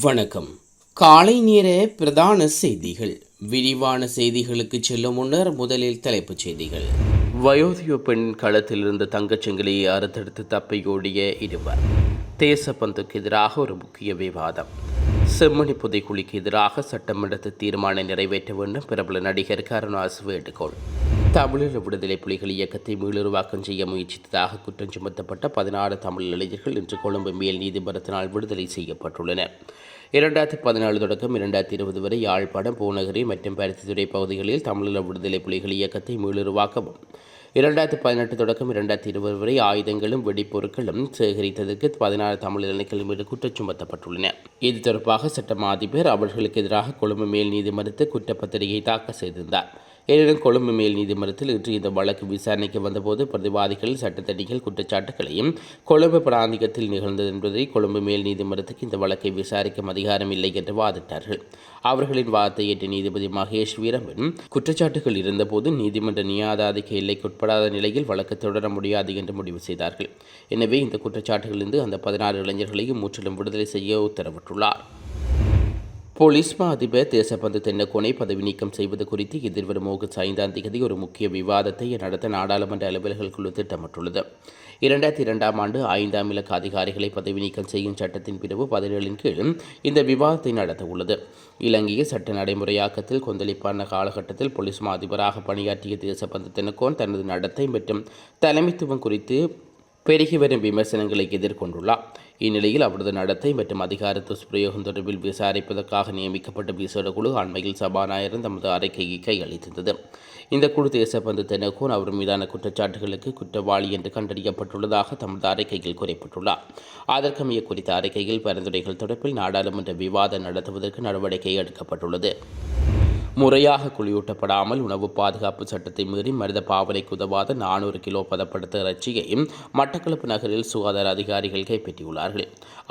வணக்கம். காலை நேர பிரதான செய்திகள். விரிவான செய்திகளுக்கு செல்லும் முன்னர் முதலில் தலைப்புச் செய்திகள். வயோதிக பெண் களத்தில் இருந்த தங்கச்சங்கிலியை அறுத்தெடுத்து தப்பியோடிய இருவர். தேசப்பந்துக்கு எதிராக ஒரு முக்கிய விவாதம். செம்மணி புதைக்குழிக்கு எதிராக சட்டமன்றத்தில் தீர்மானம் நிறைவேற்ற வேண்டும் பிரபல நடிகர் கருணாஸ் வேண்டுகோள். தமிழர் விடுதலை புலிகள் இயக்கத்தை மீளுருவாக்கம் செய்ய முயற்சித்ததாக குற்றம் சுமத்தப்பட்ட பதினாறு தமிழ் இளைஞர்கள் இன்று கொழும்பு மேல் நீதிமன்றத்தினால் விடுதலை செய்யப்பட்டுள்ளனர். இரண்டாயிரத்தி பதினாலு தொடக்கம் இரண்டாயிரத்தி இருபது வரை யாழ்ப்பாணம் பூநகரி மற்றும் பருத்தித்துறை பகுதிகளில் தமிழர் விடுதலை புலிகள் இயக்கத்தை மீளுருவாக்கவும். இரண்டாயிரத்தி பதினெட்டு தொடக்கம் இரண்டாயிரத்தி இருபது வரை ஆயுதங்களும் வெடிப்பொருட்களும் சேகரித்ததற்கு பதினாறு தமிழ் இளைஞர்கள் மீது குற்றம் சுமத்தப்பட்டுள்ளன. இது தொடர்பாக சட்டமா அதிபர் அவர்களுக்கு எதிராக கொழும்பு மேல் நீதிமன்றத்தில் குற்றப்பத்திரிகை தாக்கல் செய்திருந்தார். எனினும் கொழும்பு மேல் நீதிமன்றத்தில் இன்று இந்த வழக்கு விசாரணைக்கு வந்தபோது பிரதிவாதிகள் சட்டத்தடிகள் குற்றச்சாட்டுகளையும் கொழும்பு பிராந்தியத்தில் நிகழ்ந்தது என்பதை கொழும்பு மேல் நீதிமன்றத்துக்கு இந்த வழக்கை விசாரிக்கும் அதிகாரம் இல்லை என்று வாதிட்டார்கள். அவர்களின் வாதத்தை ஏற்ற நீதிபதி மகேஷ் வீரம்பன் குற்றச்சாட்டுகள் இருந்தபோது நீதிமன்ற நியாதாதிக்க எல்லைக்குட்படாத நிலையில் வழக்கு தொடர முடியாது என்று முடிவு செய்தார்கள். எனவே இந்த குற்றச்சாட்டுகளிலிருந்து அந்த பதினாறு இளைஞர்களையும் முற்றிலும் விடுதலை செய்ய உத்தரவிட்டுள்ளார். போலீஸ் மா அதிபர் தேசப்பந்து தென்னக்கோனை பதவி நீக்கம் செய்வது குறித்து எதிர்வரும் ஆகஸ்ட் ஐந்தாம் தேதி ஒரு முக்கிய விவாதத்தை நடத்த நாடாளுமன்ற அலுவலர்கள் குழு திட்டமிட்டுள்ளது. இரண்டாயிரத்தி இரண்டாம் ஆண்டு ஐந்தாம் இலக்க அதிகாரிகளை பதவி நீக்கம் செய்யும் சட்டத்தின் பிரிவு பதினேழின் கீழ் இந்த விவாதத்தை நடத்த உள்ளது. இலங்கையில் சட்ட நடைமுறையாக்கத்தில் கொந்தளிப்பான காலகட்டத்தில் போலீஸ் மா அதிபராக பணியாற்றிய தேசப்பந்து தென்னக்கோன் தனது நடத்தை மற்றும் தலைமைத்துவம் குறித்து பெருகி வரும் விமர்சனங்களை எதிர்கொண்டுள்ளார். இந்நிலையில் அவரது நடத்தை மற்றும் அதிகார துஷ்பிரயோகம் தொடர்பில் விசாரிப்பதற்காக நியமிக்கப்பட்ட விசேட குழு அண்மையில் சபாநாயகர் தமது அறிக்கையை கையளித்தது இந்த குழு தேசப்பந்து தெனகோன் அவர் மீதான குற்றச்சாட்டுகளுக்கு குற்றவாளி என்று கண்டறியப்பட்டுள்ளதாக தமது அறிக்கையில் குறிப்பிட்டுள்ளார். அதற்கமைய குறித்த அறிக்கையில் பரிந்துரைகள் தொடர்பில் நாடாளுமன்ற விவாதம் நடத்துவதற்கு நடவடிக்கை எடுக்கப்பட்டுள்ளது. முறையாக குளியூட்டப்படாமல் உணவு பாதுகாப்பு சட்டத்தை மீறி மனித பாவனைக்கு உதவாத நானூறு கிலோ பதப்படுத்த இறைச்சியை மட்டக்களப்பு நகரில் சுகாதார அதிகாரிகள் கைப்பற்றியுள்ளார்கள்.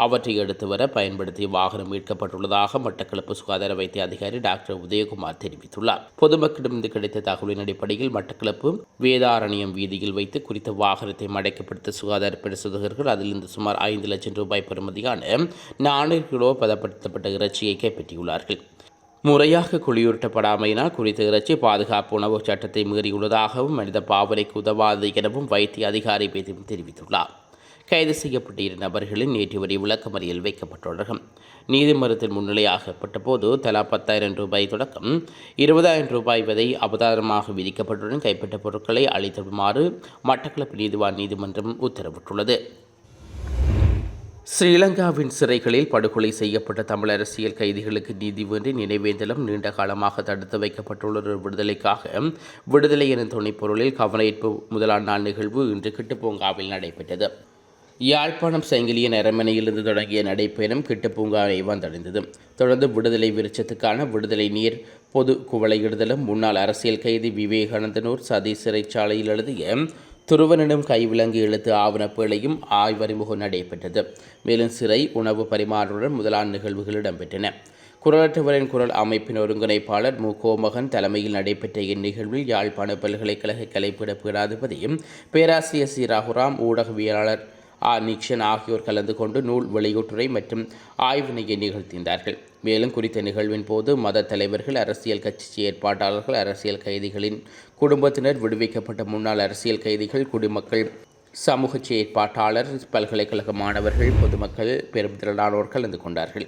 அவற்றை எடுத்து வர பயன்படுத்திய வாகனம் மீட்கப்பட்டுள்ளதாக மட்டக்களப்பு சுகாதார வைத்திய அதிகாரி டாக்டர் உதயகுமார் தெரிவித்துள்ளார். பொதுமக்களிடமிருந்து கிடைத்த தகவலின் அடிப்படையில் மட்டக்களப்பு வேதாரண்யம் வீதியில் வைத்து குறித்த வாகனத்தை மடைக்கப்படுத்த சுகாதார பரிசோதகர்கள் அதிலிருந்து சுமார் ஐந்து லட்சம் ரூபாய் பெறுமதியான நானூறு கிலோ பதப்படுத்தப்பட்ட இறைச்சியை கைப்பற்றியுள்ளார்கள். முறையாக குளியூட்டப்படாமையினால் குறித்த இறைச்சி பாதுகாப்பு உணவு சட்டத்தை மீறியுள்ளதாகவும் மனித பாவனைக்கு உதவாது எனவும் வைத்திய அதிகாரி பேதும் தெரிவித்துள்ளார். கைது செய்யப்பட்டிரு நபர்களின் நேற்று வரை விளக்கமறியில் வைக்கப்பட்டுள்ளனர் நீதிமன்றத்தில் முன்னிலையாகப்பட்ட போது தலா பத்தாயிரம் ரூபாய் தொடக்கம் இருபதாயிரம் ரூபாய் வரை அபதாரமாக விதிக்கப்பட்டுடன் கைப்பற்ற பொருட்களை அளித்திடுமாறு மட்டக்களப்பு நீதிவான் நீதிமன்றம் உத்தரவிட்டுள்ளது. ஸ்ரீலங்காவின் சிறைகளில் படுகொலை செய்யப்பட்ட தமிழ் அரசியல் கைதிகளுக்கு நீதி வேண்டி நினைவேந்தலம் நீண்ட காலமாக தடுத்து வைக்கப்பட்டுள்ள விடுதலைக்காக விடுதலை எனும் துணைப்பொருளில் கவனயீர்ப்பு முதலாம் நாள் நிகழ்வு இன்று கிட்டுப்பூங்காவில் நடைபெற்றது. யாழ்ப்பாணம் செங்கிலியன் அரண்மனையிலிருந்து தொடங்கிய நடைப்பயணம் கிட்டுப்பூங்காவை வந்தடைந்தது. தொடர்ந்து விடுதலை விருட்சத்துக்கான விடுதலை நீர் பொது குவளையிடுதலும் முன்னாள் அரசியல் கைதி விவேகானந்தனூர் சதி சிறைச்சாலையில் எழுதிய துருவனிடம் கைவிலங்கு எழுத்து ஆவணப்பேழையும் ஆய்வறிமுகம் நடைபெற்றது. மேலும் சிறை உணவு பரிமாறுடன் முதலான நிகழ்வுகள் இடம்பெற்றன. குரலற்றவரின் குரல் அமைப்பின் ஒருங்கிணைப்பாளர் மு. கோமகன் தலைமையில் நடைபெற்ற இந்நிகழ்வில் யாழ்ப்பாண பல்கலைக்கழக கலைப்பிட பீடாதிபதியும் பேராசிரியர் சி. ராகுராம் ஊடகவியலாளர் ஆர் நிக்ஷன் ஆகியோர் கலந்து கொண்டு நூல் வெளியீட்டுரை மற்றும் ஆய்வினையை நிகழ்த்தினார்கள். மேலும் குறித்த நிகழ்வின் போது மத தலைவர்கள் அரசியல் கட்சி செயற்பாட்டாளர்கள் அரசியல் கைதிகளின் குடும்பத்தினர் விடுவிக்கப்பட்ட முன்னாள் அரசியல் கைதிகள் குடிமக்கள் சமூக செயற்பாட்டாளர் பல்கலைக்கழக மாணவர்கள் பொதுமக்கள் பெரும் திரளானோர் கலந்து கொண்டார்கள்.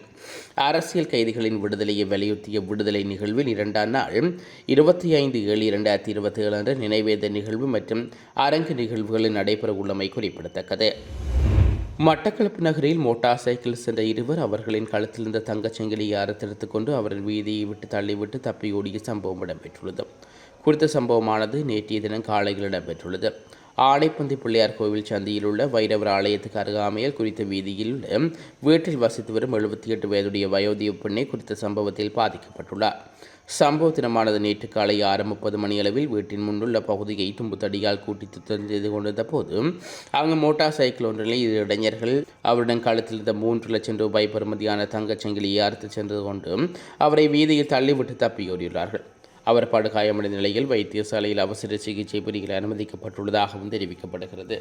அரசியல் கைதிகளின் விடுதலையை வலியுறுத்திய விடுதலை நிகழ்வில் இரண்டாம் நாள் இருபத்தி ஐந்து ஏழு இரண்டாயிரத்தி இருபத்தி ஏழு அன்று நினைவேத நிகழ்வு மற்றும் அரங்கு நிகழ்வுகளில் நடைபெற உள்ளமை குறிப்பிடத்தக்கது. மட்டக்களப்பு நகரில் மோட்டார் சைக்கிள் சென்ற இருவர் அவர்களின் கழுத்தில் இருந்த தங்கச்சங்கிலியை அறுத்தெடுத்துக் கொண்டு அவரின் வீதியை விட்டு தள்ளிவிட்டு தப்பியோடிய சம்பவம் இடம்பெற்றுள்ளது. குறித்த சம்பவமானது நேற்றைய தினம் காலையில் இடம்பெற்றுள்ளது. ஆனைப்பந்தி பிள்ளையார் கோவில் சந்தியில் உள்ள வைரவர் ஆலயத்துக்கு அருகாமையில் குறித்த வீதியில் உள்ள வீட்டில் வசித்து வரும் எழுபத்தி எட்டு வயதுடைய வயோதிய பெண்ணை குறித்த சம்பவத்தில் பாதிக்கப்பட்டுள்ளார். சம்பவ தினமானது நேற்று காலை ஆறு முப்பது மணியளவில் வீட்டின் முன்னுள்ள பகுதியை தும்புத்தடியால் கூட்டி சுத்தம் செய்து கொண்டிருந்த போது அங்கு மோட்டார் சைக்கிள் ஒன்றில் இரு இளைஞர்கள் அவரிடம் கழுத்தில் இருந்த மூன்று லட்சம் ரூபாய் பெறுமதியான தங்கச்சங்கிலியை அறுத்து சென்று கொண்டு அவரை வீதியில் தள்ளிவிட்டு தப்பியோடியுள்ளார்கள். அவர் படுகாயமடைந்த நிலையில் வைத்தியசாலையில் அவசர சிகிச்சை பிரிவில் அனுமதிக்கப்பட்டுள்ளதாகவும் தெரிவிக்கப்படுகிறது.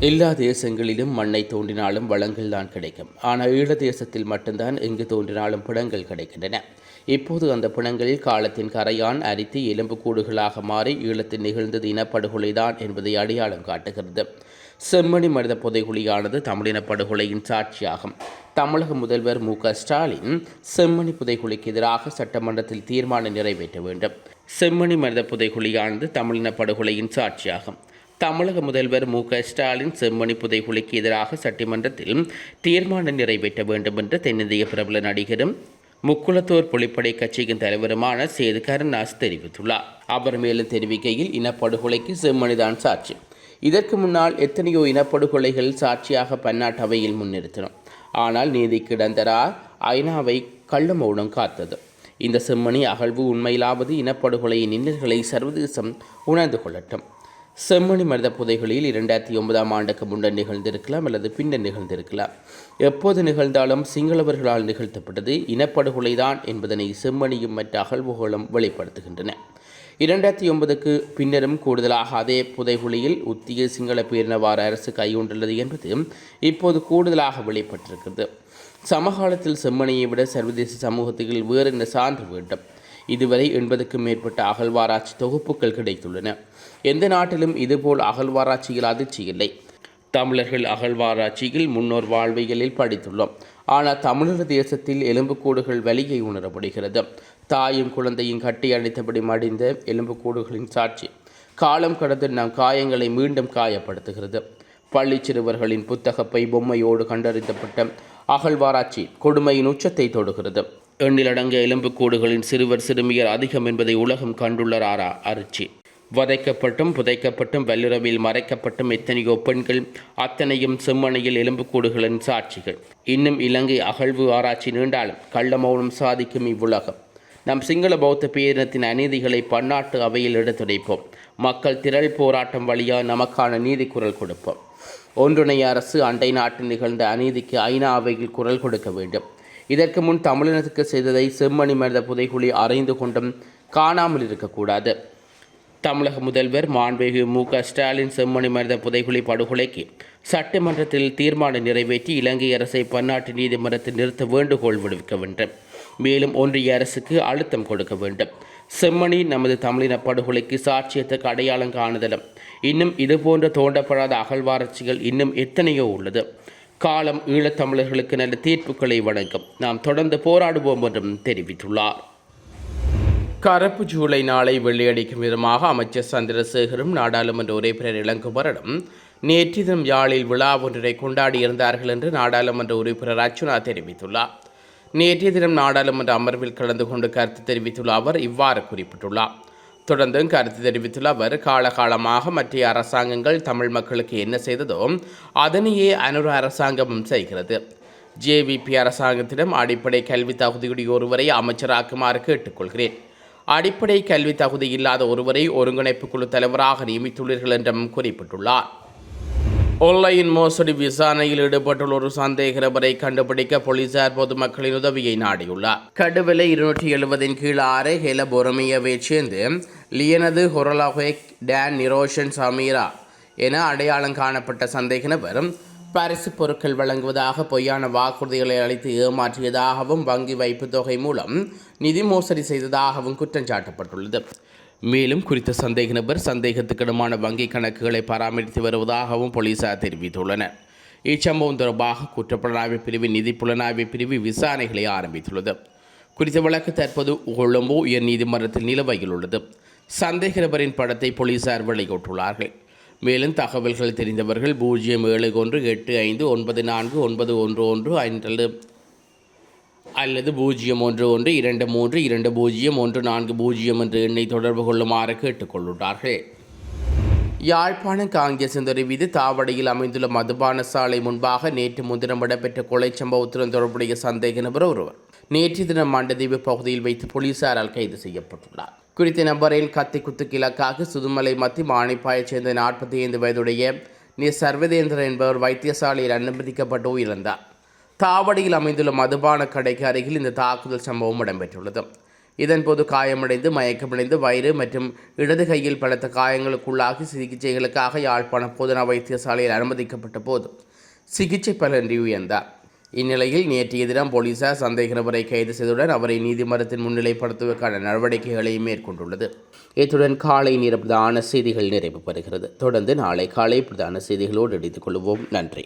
எல்லா தேசங்களிலும் மண்ணை தோன்றினாலும் வளங்கள் தான் கிடைக்கும். ஆனால் ஈழ தேசத்தில் மட்டும்தான் எங்கு தோன்றினாலும் பிணங்கள் கிடைக்கின்றன. இப்போது அந்த பிணங்களில் காலத்தின் கரையான் அரித்து எலும்புக்கூடுகளாக மாறி ஈழத்தில் நிகழ்ந்தது இனப்படுகொலைதான் என்பதை அடையாளம் காட்டுகிறது. செம்மணி மனித புதைகுழியானது தமிழின படுகொலையின் சாட்சியாகும். தமிழக முதல்வர் மு க ஸ்டாலின் செம்மணி புதைகுழிக்கு எதிராக சட்டமன்றத்தில் தீர்மானம் நிறைவேற்ற வேண்டும். செம்மணி மனித புதைகுழியானது தமிழின படுகொலையின் சாட்சியாகும். தமிழக முதல்வர் மு க ஸ்டாலின் செம்மணி புதைகுழிக்கு எதிராக சட்டமன்றத்தில் தீர்மானம் நிறைவேற்ற வேண்டும் என்று தென்னிந்திய பிரபல நடிகரும் முக்குளத்தோர் புலிப்படை கட்சியின் தலைவருமான சேது கருணாஸ் தெரிவித்துள்ளார். அவர் மேலும் தெரிவிக்கையில் இனப்படுகொலைக்கு செம்மணிதான் சாட்சி. இதற்கு முன்னால் எத்தனையோ இனப்படுகொலைகள் சாட்சியாக பன்னாட்டு அவையில் முன்னிறுத்தினோம் ஆனால் நீதி கிடந்தரா ஐநாவை கள்ள மௌனம் காத்தது. இந்த செம்மணி அகழ்வு உண்மையிலாவது இனப்படுகொலையின் இன்னல்களை சர்வதேசம் உணர்ந்து கொள்ளட்டும். செம்மணி மனித புதைகளில் இரண்டாயிரத்தி ஒன்பதாம் ஆண்டுக்கு முன்னர் நிகழ்ந்திருக்கலாம் அல்லது பின்னர் நிகழ்ந்திருக்கலாம். எப்போது நிகழ்ந்தாலும் சிங்களவர்களால் நிகழ்த்தப்பட்டது இனப்படுகொலைதான் என்பதனை செம்மணியும் மற்ற அகழ்வுகளும் வெளிப்படுத்துகின்றன. இரண்டாயிரத்தி ஒன்பதுக்கு பின்னரும் கூடுதலாக அதே புதைகுழியில் உத்திய சிங்கள பேரினவார அரசு கையுண்டுள்ளது என்பது இப்போது கூடுதலாக வெளிப்பட்டிருக்கிறது. சமகாலத்தில் செம்மணியை விட சர்வதேச சமூகத்தில் வேறு என்ன சான்று வேண்டும்? இதுவரை எண்பதுக்கும் மேற்பட்ட அகழ்வாராய்ச்சி தொகுப்புகள் கிடைத்துள்ளன. எந்த நாட்டிலும் இதுபோல் அகழ்வாராய்ச்சியில் அதிர்ச்சி இல்லை. தமிழர்கள் அகழ்வாராய்ச்சியில் முன்னோர் வாழ்வியலில் படித்துள்ளோம். ஆனால் தமிழர் தேசத்தில் எலும்புக்கூடுகள் வலியை உணரப்படுகிறது. தாயும் குழந்தையும் கட்டி அணைத்தபடி மடிந்த எலும்புக்கூடுகளின் சாட்சி. காலம் கடந்து நம் காயங்களை மீண்டும் காயப்படுத்துகிறது. பள்ளி சிறுவர்களின் புத்தகப்பை பொம்மையோடு கண்டறிந்தப்பட்ட அகழ்வாராய்ச்சி கொடுமையின் உச்சத்தை தொடுகிறது. எண்ணிலடங்க எலும்புக்கூடுகளின் சிறுவர் சிறுமியர் அதிகம் என்பதை உலகம் கண்டுள்ளராரா அரிச்சி. வதைக்கப்பட்டும் புதைக்கப்பட்டும் வல்லுறவில் மறைக்கப்பட்டும் எத்தனையோ பெண்கள் அத்தனையும் செம்மனையில் எலும்புக்கூடுகளின் சாட்சிகள். இன்னும் இலங்கை அகழ்வு ஆராய்ச்சி நீண்டாலும் கள்ள மௌனம் சாதிக்கும் இவ்வுலகம். நம் சிங்கள பௌத்த பேரினத்தின் அநீதிகளை பன்னாட்டு அவையில் எடுத்துரைப்போம் மக்கள் திரள் போராட்டம் வழியாக நமக்கான நீதி குரல் கொடுப்போம். ஒன்றுணை அரசு அண்டை நாட்டில் நிகழ்ந்த அநீதிக்கு ஐநா அவையில் குரல் கொடுக்க வேண்டும். இதற்கு முன் தமிழினத்துக்கு செய்ததை செம்மணி மனித புதைகுழி அறைந்து கொண்டும் காணாமல் இருக்கக்கூடாது. தமிழக முதல்வர் மாண்புமிகு மு க ஸ்டாலின் செம்மணி மனித புதைகுழி படுகொலைக்கு சட்டமன்றத்தில் தீர்மானம் நிறைவேற்றி இலங்கை அரசை பன்னாட்டு நீதிமன்றத்தில் நிறுத்த வேண்டுகோள் விடுவிக்க வேண்டும். மேலும் ஒன்றிய அரசுக்கு அழுத்தம் கொடுக்க வேண்டும். செம்மணி நமது தமிழின படுகொலைக்கு சாட்சியத்துக்கு அடையாளம் காணுதலும். இன்னும் இதுபோன்ற தோண்டப்படாத அகழ்வாராய்ச்சிகள் இன்னும் எத்தனையோ உள்ளது. காலம் ஈழத்தமிழர்களுக்கு நல்ல தீர்ப்புகளை வழங்கும். நாம் தொடர்ந்து போராடுவோம் என்றும் தெரிவித்துள்ளார். கரப்பு ஜூலை நாளை வெள்ளையடிக்கும் விதமாக அமைச்சர் சந்திரசேகரும் நாடாளுமன்ற உறுப்பினர் இளங்குமரனும் நேற்றிதம் யாழில் விழா ஒன்றினை கொண்டாடியிருந்தார்கள் என்று நாடாளுமன்ற உறுப்பினர் அர்ச்சுனா தெரிவித்துள்ளார். நேற்றைய தினம் நாடாளுமன்ற அமர்வில் கலந்து கொண்டு கருத்து தெரிவித்துள்ள அவர் இவ்வாறு குறிப்பிட்டுள்ளார். தொடர்ந்தும் கருத்து தெரிவித்துள்ள அவர் காலகாலமாக மற்ற அரசாங்கங்கள் தமிழ் மக்களுக்கு என்ன செய்ததோ அதனையே அனுர அரசாங்கமும் செய்கிறது. ஜேவிபி அரசாங்கத்திடம் அடிப்படை கல்வி தகுதியுடைய ஒருவரை அமைச்சராக்குமாறு கேட்டுக்கொள்கிறேன். அடிப்படை கல்வி தகுதி இல்லாத ஒருவரை ஒருங்கிணைப்பு குழு தலைவராக நியமித்துள்ளீர்கள் என்றும் குறிப்பிட்டுள்ளார். ஆன்லைன் மோசடி விசாரணையில் ஈடுபட்டுள்ள ஒரு சந்தேக நபரை கண்டுபிடிக்க போலீசார் பொதுமக்களின் உதவியை நாடியுள்ளார். கடுவிலை இருநூற்றி எழுபதின் கீழ் ஆறு ஹெல பொறுமையவை சேர்ந்து லியனது ஹொரலாஹேக் டேன் நிரோஷன் சமீரா என அடையாளம் காணப்பட்ட சந்தேக நபர் பரிசு பொருட்கள் வழங்குவதாக பொய்யான வாக்குறுதிகளை அளித்து ஏமாற்றியதாகவும் வங்கி வைப்பு தொகை மூலம் நிதி மோசடி செய்ததாகவும் குற்றம் சாட்டப்பட்டுள்ளது. மேலும் குறித்த சந்தேக நபர் சந்தேகத்துக்கிடமான வங்கி கணக்குகளை பராமரித்து வருவதாகவும் போலீசார் தெரிவித்துள்ளனர். இச்சம்பவம் தொடர்பாக குற்றப்புலனாய்வு பிரிவு நிதி புலனாய்வு பிரிவு விசாரணைகளை ஆரம்பித்துள்ளது. குறித்த வழக்கு தற்போது கொழும்பு உயர் நீதிமன்றத்தில் நிலுவையில் உள்ளது. சந்தேக நபரின் படத்தை போலீசார் வெளியிட்டுள்ளார்கள். மேலும் தகவல்கள் தெரிந்தவர்கள் பூஜ்ஜியம் ஏழு ஒன்று எட்டு ஐந்து ஒன்பது நான்கு ஒன்பது ஒன்று ஒன்று ஐந்து அல்லது பூஜ்ஜியம் ஒன்று ஒன்று இரண்டு மூன்று இரண்டு பூஜ்ஜியம் ஒன்று நான்கு பூஜ்ஜியம் என்ற எண்ணை தொடர்பு கொள்ளுமாறு கேட்டுக்கொள்ளுட்டார்கள் யாழ்ப்பாணம் காங்கிரசின் வீதி தாவடியில் அமைந்துள்ள மதுபான சாலை முன்பாக நேற்று முன்தினம் இடம்பெற்ற கொலை சம்பவத்துடன் தொடர்புடைய சந்தேக நபர் ஒருவர் நேற்று தினம் மண்டதீவு பகுதியில் வைத்து போலீசாரால் கைது செய்யப்பட்டுள்ளார். குறித்த நபரில் கத்தி குத்துக்கு இலக்காக சுதுமலை மத்தி மாணிப்பாயைச் சேர்ந்த நாற்பத்தி ஐந்து வயதுடைய நி. சர்வதேந்திரன் என்பவர் வைத்தியசாலையில் அனுமதிக்கப்பட்டு உயிரிழந்தார். தாவடியில் அமைந்துள்ள மதுபான கடைக்கு அருகில் இந்த தாக்குதல் சம்பவம் இடம்பெற்றுள்ளது. இதன்போது காயமடைந்து மயக்கமடைந்து வயிறு மற்றும் இடது கையில் பலத்த காயங்களுக்குள்ளாகி சிகிச்சைகளுக்காக யாழ்ப்பாண போதனா வைத்தியசாலையில் அனுமதிக்கப்பட்ட போது சிகிச்சை பலன்றி உயர்ந்தார். இந்நிலையில் நேற்றைய தினம் போலீசார் சந்தேக நபரை கைது செய்தவுடன் அவரை நீதிமன்றத்தின் முன்னிலைப்படுத்துவதற்கான நடவடிக்கைகளை மேற்கொண்டுள்ளது. இத்துடன் காலை நேர பிரதான செய்திகள் நிறைவு பெறுகிறது தொடர்ந்து நாளை காலை பிரதான செய்திகளோடு இணைத்துக் கொள்வோம். நன்றி.